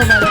Bravo, Maria.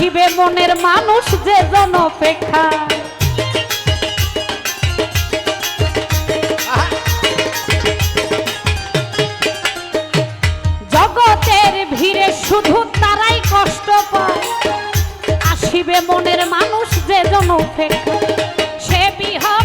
শিবে মনের মানুষ যে জন অপেক্ষা জগতের ভিড়ে শুধু তারাই কষ্ট পায়। আসিবে মনের মানুষ যে জন অপেক্ষা সে বিহার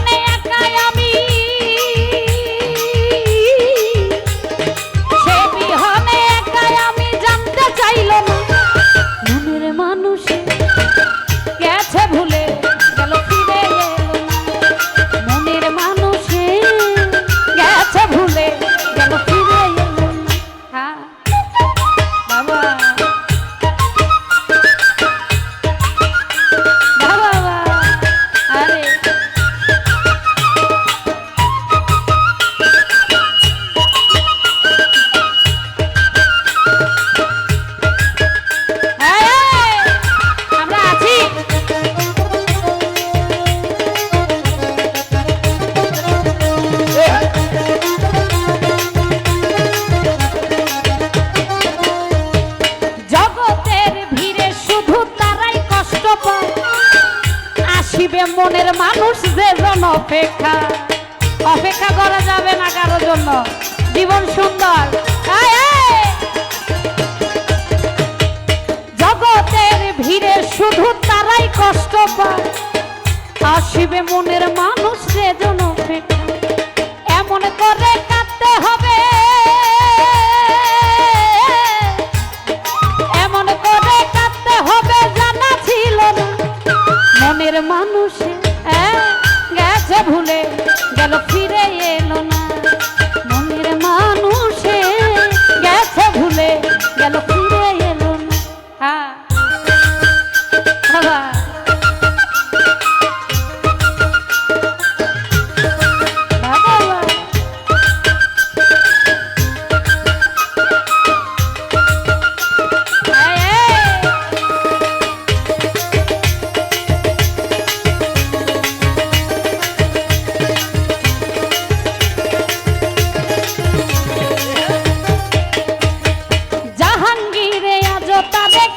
অপেক্ষা। অপেক্ষা করা যাবে না কারোর জন্য। জীবন সুন্দর। জগতের ভিড়ে শুধু তারাই কষ্ট পায়। আসিবে মনের মানুষ সেজন অপেক্ষা। এমন করে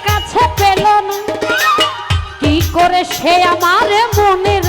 কাছে পেল না। কি করে সে আমার মনের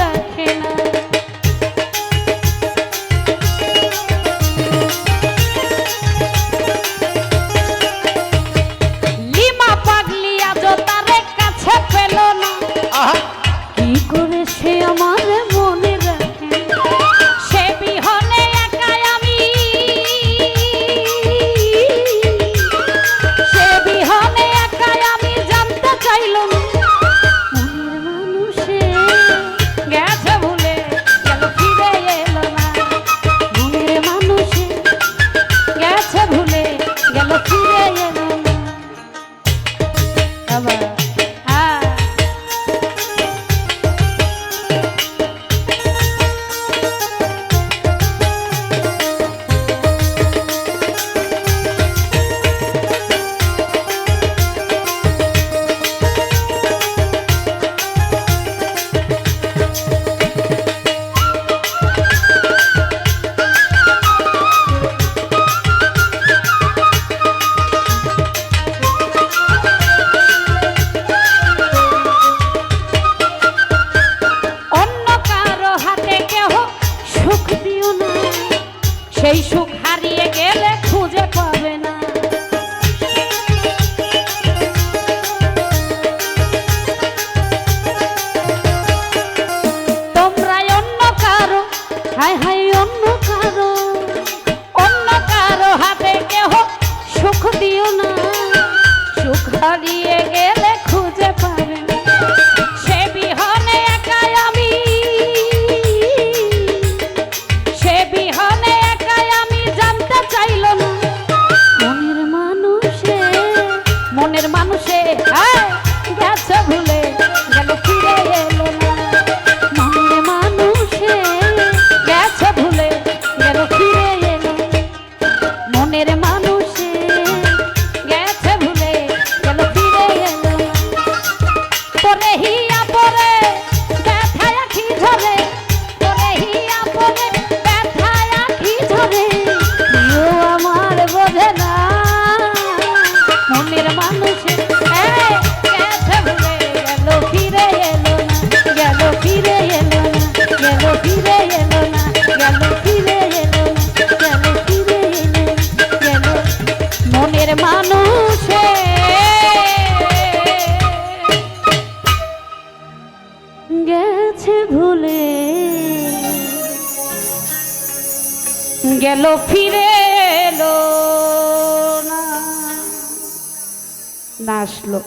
সেই সুখ গেল ফিরে এলো না। আসলো।